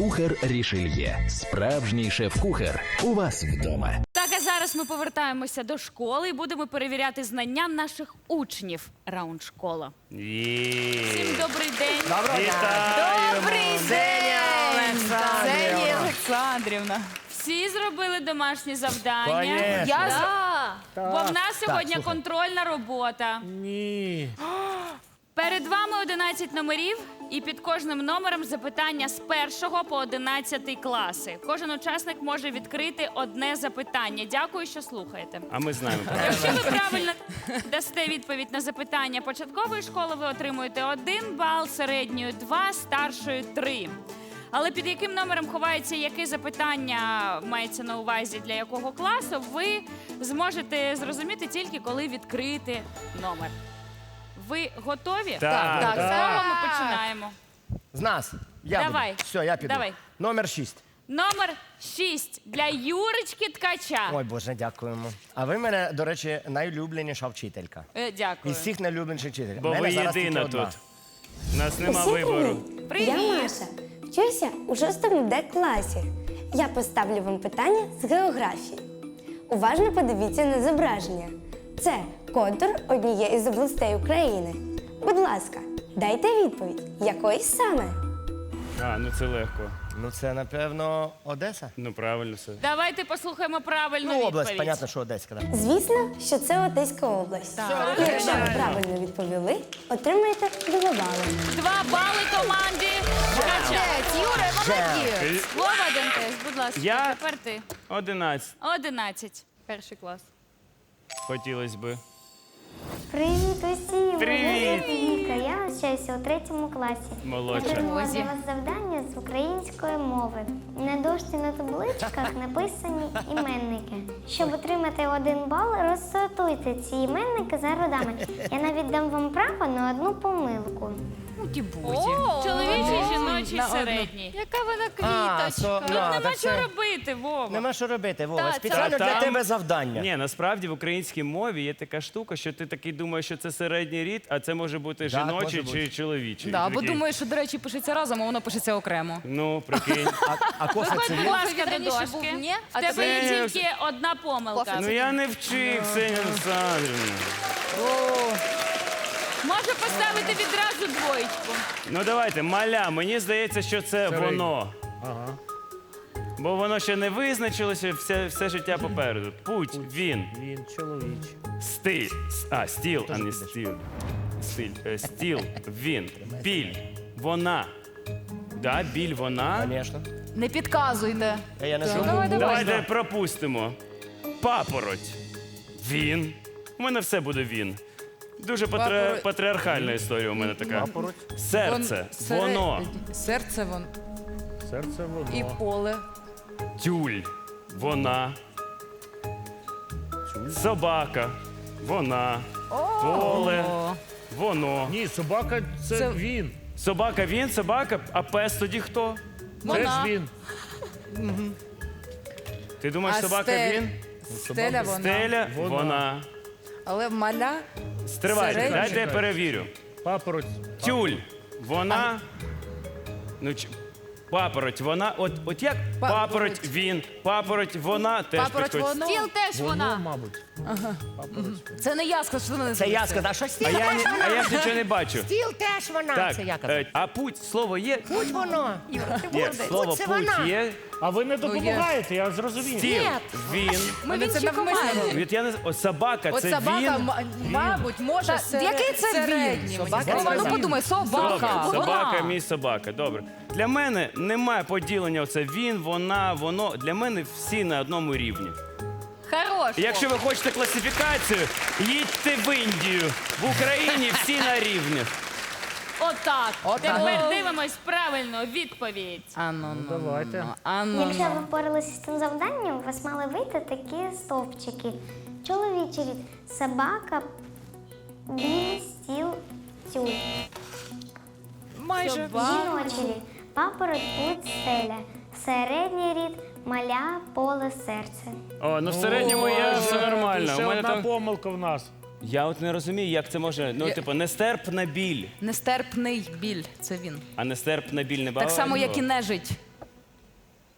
Кухар Рішельє. Справжній шеф-кухар. У вас вдома. Так, а зараз ми повертаємося до школи і будемо перевіряти знання наших учнів. Раунд школа. Всім добрий день. Добрий день! Олександрівна. Всі зробили домашні завдання. Конечно. Я Бо в нас сьогодні контрольна робота. Ні. Перед вами 11 номерів, і під кожним номером запитання з першого по 11 класи. Кожен учасник може відкрити одне запитання. Дякую, що слухаєте. А ми знаємо правильно. Якщо ви правильно дасте відповідь на запитання початкової школи, ви отримуєте один бал, середньою два, старшою три. Але під яким номером ховається яке запитання мається на увазі для якого класу, ви зможете зрозуміти тільки коли відкрити номер. Ви готові? Так, так. так. З кого ми починаємо? З нас. Я Давай. Буду. Все, я піду. Давай. Номер 6. Номер 6 для Юрочки Ткача. Ой, Боже, дякуємо. А ви мене, до речі, найлюбленіша вчителька. Е, Дякую. Із всіх найлюбленіших вчителів. Бо Мене ви зараз єдина тільки одна. У нас нема Усім вибору. привіт! Привіт! Я Маша. Вчуся у шостому Д класі. Я поставлю вам питання з географії. Уважно подивіться на зображення. Це контур однієї з областей України. Будь ласка, дайте відповідь, якої саме? А, ну це легко. Ну, це, напевно, Одеса. Ну правильно все. Давайте послухаємо правильну Ну, область, відповідь. понятно, що Одеська. Да. Звісно, що це Одеська область. Якщо ви правильно відповіли, отримаєте два бали. Два бали команді Ткача. Юра, молодець. Вова Дантес, будь ласка, Я- тепер ти. Одинадцять. 11. Перший клас. Хотілося би. Привіт усім! Привіт! Мене звати Віка. Я навчаюся у третьому класі. Молодша. Я для вас завдання з української мови. На дошці на табличках написані іменники. Щоб отримати один бал, розсортуйте ці іменники за родами. Я навіть дам вам право на одну помилку. Чоловічий, жіночий, середній. Яка вона А, квіточка. Тут ну, нема так що це- робити, Вова. Нема що робити, Вова. Та, Спеціально це- для Там- тебе завдання. Ні, насправді в українській мові є така штука, що ти такий думаєш, що це середній рід, а це може бути Так, жіночий бути. чи чоловічий. Да, Ти такий, думаю, що, до речі, пишеться разом, а воно пишеться окремо. Ну, прикинь. А, а кофе Виходь, це будь ласка, до раніше дошки. В тебе це- є тільки одна помилка. Ну я не вчив, Ксенія Олександрівна. Можу поставити відразу двоєчку. Ну давайте, маля, мені здається, що це воно. Ага. Бо воно ще не визначилося все, все життя попереду. Путь, він, Він чоловічий. стиль. с- А, стіл, а не стіл. Стиль. е, Стіл, він, біль, вона. Да, біль, вона. Звісно. Не підказуйте. Я не знаю. Давай, давай. Давайте пропустимо. Папороть. Він. У мене все буде він. Дуже патри... Папороть. патріархальна історія у мене така. Серце, Вон- воно, Серце вон. Серце воно. І поле. тюль, вона. Собака, вона. Поле, О, воно. Ні, собака це, Це- він. Собака він, собака, а пес тоді хто? Вона. Теж він. Ти думаєш, А собака стель- він? Стеля вона. Стеля, Вона. Але маля. Стривайте, Середньо. дайте я перевірю. Папороть. Тюль, вона. Ну, ч- папороть, вона. От, от як Папороть. папороть, він, папороть, вона теж Папороть підходить. воно. Стіл теж вона. мабуть. Це не я сказав, що вона не Це я здається. сказав, що А я, теж ні- вона. а я ж нічого не бачу. Стіл теж вона. Так, Це я казав. е, а путь, слово є? Будь воно. Є, молодець. слово Путь це путь вона. є. А ви не допомагаєте, я зрозумів. Стіл, він. Ми це навмисно. Від, я не, з- о, собака, От це собака, він. м- мабуть, може серед... який це він? середній. Собака Вова, ну подумай, собака. Добре, собака, вона. мій собака. Добре. Для мене немає поділення. Оце він, вона, воно. Для мене всі на одному рівні. Хорош. Якщо ви хочете класифікацію, їдьте в Індію. В Україні всі на рівні. Отак. Отак. Тепер дивимось правильну відповідь. А ну, ну, давайте. ну, А ну, Якщо ви ну. впоралися з цим завданням, у вас мали вийти такі стовпчики. Чоловічий рід собака, він, стіл, тюль. Майже. Жіночий рід папороть, путь, стеля. Середній рід маля, поле, серце. О, ну в середньому я все нормально. Ще У мене одна там... помилка в нас. Я от не розумію, як це може. Ну, Я- типу, нестерпна біль. Нестерпний біль. Це він. А нестерпна біль не Так само, як і нежить.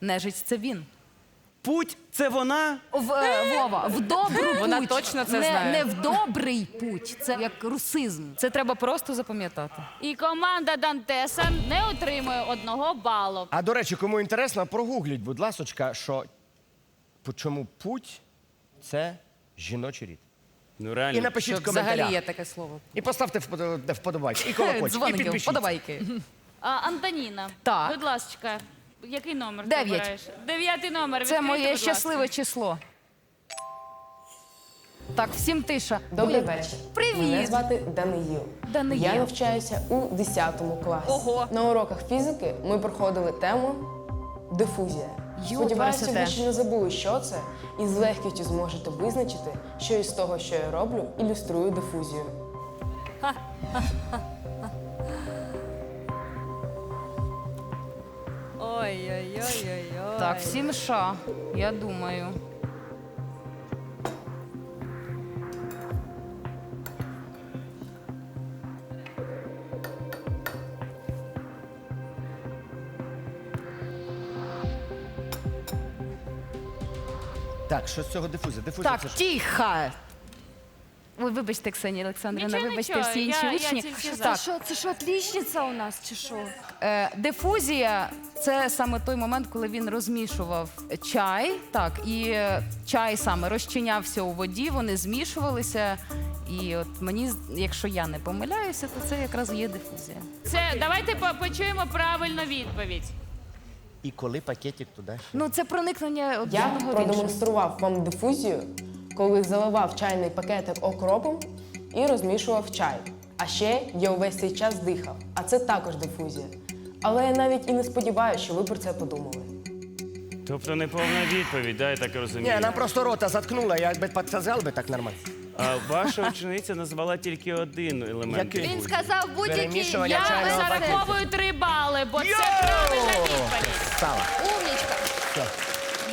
Нежить це він. Путь це вона. В, е, Вова, в добру Вона путь. точно це не, знає. Не в добрий путь. Це як русизм. Це треба просто запам'ятати. І команда Дантеса не отримує одного балу. А до речі, кому інтересно, прогугліть, будь ласочка, що по чому путь це жіночий рід. Ну І напишіть Що в взагалі є таке слово. І поставте вподобайки. І колокольчик. І Дзвоники, підпишіться. подобайки. А, Антоніна, Так. будь ласка, який номер Дев'ять. ти обираєш? Дев'ятий номер. Це відкрийте, моє будь ласка. щасливе число. Так, всім тиша. Добрий вечір. Привіт. Мене звати Даниїл. Даниїл. Я навчаюся у 10 класі. Ого. На уроках фізики ми проходили тему дифузія. Йо, Сподіваюся, ви ще не забули, що це, і з легкістю зможете визначити, що із того, що я роблю, ілюструю дифузію. Ой-ой-ой-ой-ой. Так, всім ша, я думаю. Так, що з цього дифузія? Дифузія Так, це ж тихо. Ой, вибачте, Ксенія Олександрівна, Нічого, вибачте нічого, всі інші я- я учні. тільки за. так, Що, це що, отлічниця у нас чи що? Е, дифузія це саме той момент, коли він розмішував чай, так, і е, чай саме розчинявся у воді, вони змішувалися. І от мені, з- якщо я не помиляюся, то це якраз є дифузія. Це давайте по- почуємо правильну відповідь. і коли пакетик туди. ще? Ну, це проникнення Я одного в продемонстрував вам дифузію, коли заливав чайний пакетик окропом і розмішував чай. А ще я увесь цей час дихав, а це також дифузія. Але я навіть і не сподіваюся, що ви про це подумали. Тобто неповна відповідь, да, я так розумію. Ні, нам просто рота заткнула, я би підказав би так нормально. А ваша учениця назвала тільки один елемент. Який? Він сказав будь-який. Перемішування Я чайного зараховую три бали, бо це правильна відповідь. Умнічка.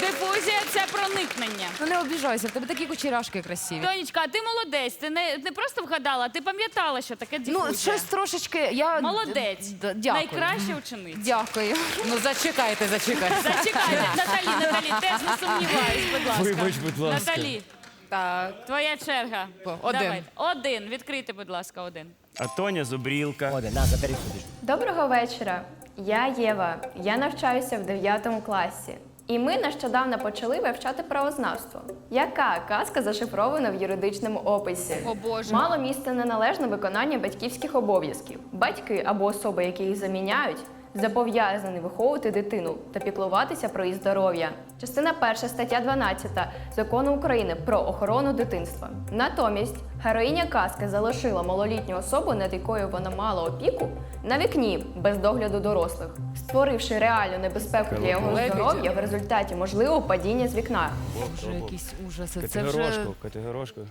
Дифузія це проникнення. Ну не обіжайся, в тебе такі кучеряшки красиві. Тонечка, а ти молодець. Ти не, не просто вгадала, ти пам'ятала, що таке дифузія. Ну, щось трошечки. Я... Молодець. Д- Дякую. Найкраща учениця. Дякую. Ну зачекайте, зачекайте. Зачекайте, Наталі, Наталі, теж не сумніваюсь, будь ласка. Вибач, будь ласка. Наталі, Так. твоя черга. Один. Давай. Один. Відкрийте, будь ласка, один. А Тоня зубрілка. Один, на, забери сюди. Доброго вечора. Я Єва. Я навчаюся в 9 класі. І ми нещодавно почали вивчати правознавство. Яка казка зашифрована в юридичному описі? О, Боже. Мало місце неналежне виконання батьківських обов'язків. Батьки або особи, які їх заміняють, зобов'язані виховувати дитину та піклуватися про її здоров'я. Частина 1 стаття 12 закону України про охорону дитинства. Натомість героїня казки залишила малолітню особу, над якою вона мала опіку, на вікні без догляду дорослих, створивши реальну небезпеку для його здоров'я в результаті можливого падіння з вікна. Боже, якісь ужаси. Це вже... Категорошку, категорошку.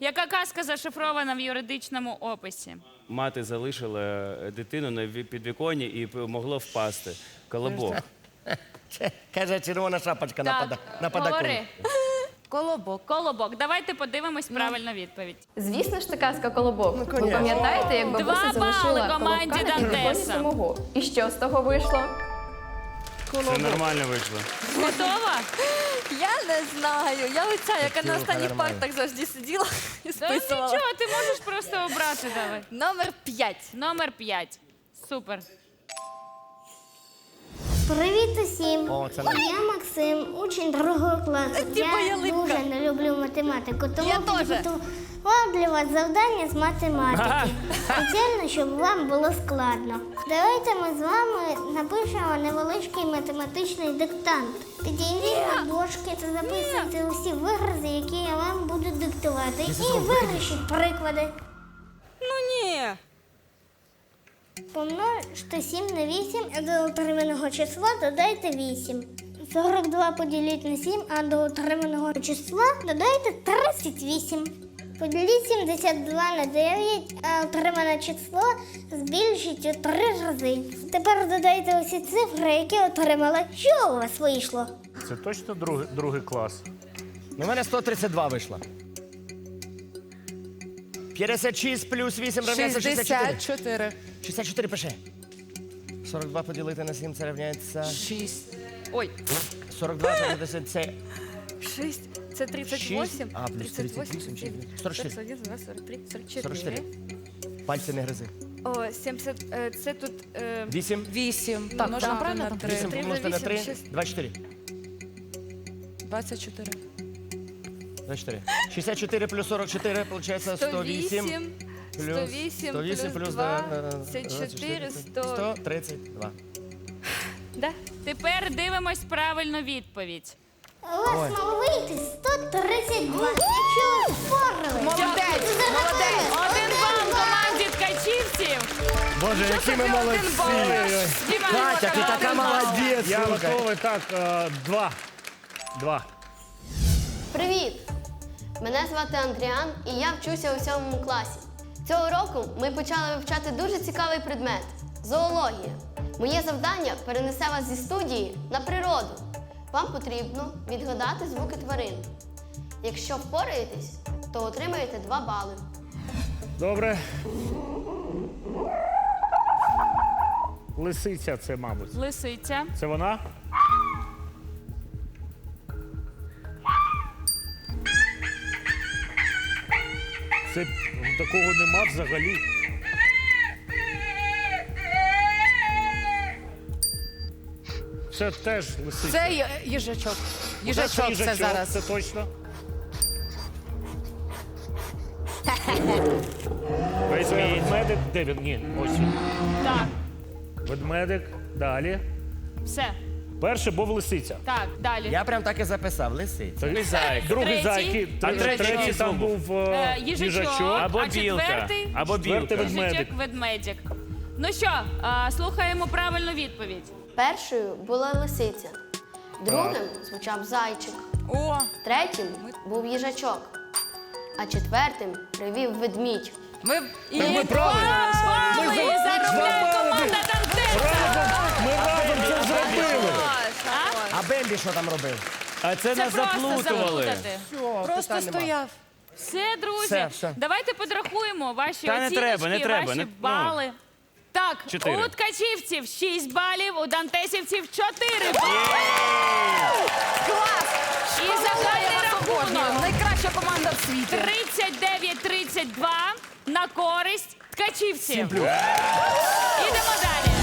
Яка казка зашифрована в юридичному описі? Мати залишила е, дитину на ві- підвіконні і могло впасти. Колобок. Це, Каже, червона шапочка на, пода... на говори. подоконнику. Колобок. Колобок. Давайте подивимось Ну. правильну відповідь. Звісно ж, та казка колобок. Ви конечно. пам'ятаєте, як Два бали залишила команді колобка на підвіконні Дантеса. самого. І що з того вийшло? Це нормально вийшло. Готова? Я не знаю. Я оця, яка на останніх партах завжди сиділа і Та списувала. нічого, ти можеш просто обрати. Давай. Номер 5. Номер 5. Супер. Привіт усім! О, це Я Максим, учень другого класу. Ти моя Я липка. дуже не люблю математику, тому Я теж. Підготував для вас завдання з математики. Спеціально, щоб вам було складно. Давайте ми з вами напишемо невеличкий математичний диктант. Підійдіть на дошки та записуйте усі вирази, які я вам буду диктувати. І вирішіть приклади. Ну ні. Помножте 7 на 8, а до отриманого числа додайте 8. 42 поділіть на 7, а до отриманого числа додайте 38. Поділіть 72 на 9, а отримане число збільшіть у 3 рази. Тепер додайте усі цифри, які отримали. Що у вас вийшло? Це точно другий, другий клас. У мене 132 вийшло. 56 плюс 8 равняється 64. 64. 64 пиши. 42 поділити на 7 це рівняється. Шість. Ой, 42 поділити на 10 це 6, це 38, а, плюс 38, 39, 46. 41, 42, 43, 44. 44. Пальці не гризи. О, 70, е, це тут... е, 8. Вісім. Так, так, правильно на там? три. 8 Три помножити на 3. вісім, шість. 24. 24. 24. 64 плюс 44, виходить 108. 108, плюс 108, 108 плюс два, це 4, 100. 132. Да? Тепер дивимось правильну відповідь. Вас мало вийти 132. Нічого, впорали. Молодець! Молодець! Один бал команді ткачівців. Боже, які ми молодці! Катя, ти така один молодець! Я слухай. готовий так. е, Два. Два. Привіт! Мене звати Андріан, і я вчуся у сьомому класі. Цього року ми почали вивчати дуже цікавий предмет зоологія. Моє завдання перенесе вас зі студії на природу. Вам потрібно відгадати звуки тварин. Якщо впораєтесь, то отримаєте 2 бали. Добре. Лисиця це, мабуть. Лисиця. Це вона? Це такого нема взагалі. Це теж лисиця. Це є- їжачок. Їжачок це зараз. Це точно. Це ведмедик. Де він? Ні, ось він. Так, Ведмедик. Далі. все. Перший був лисиця. Так, далі. Я прям так і записав, лисиця. Другий зайк. Другий Третій. зайки. А третій, третій третій який там був Е, е, їжачок. їжачок. Або А білка. четвертий? Або білка. Ведмедик. Їжачок, ведмедик. Ну що, а, слухаємо правильну відповідь. Першою була лисиця, другим звучав зайчик, О, третім був їжачок, а четвертим привів ведмідь. Ми і ми правильно. заробляє команда Дантеса. Ми разом це зробили. А Бембі що там робив? А це, Це нас просто заплутували. заплутати. просто стояв. Все, друзі, Все, все. давайте подрахуємо ваші Та не оціночки, треба, не треба, ваші не- ну. бали. Так, Чотири. у ткачівців 6 балів, у дантесівців 4 бали. Клас! І загальний рахунок Найкраща команда в світі. 39-32 на користь ткачівців. Ідемо далі.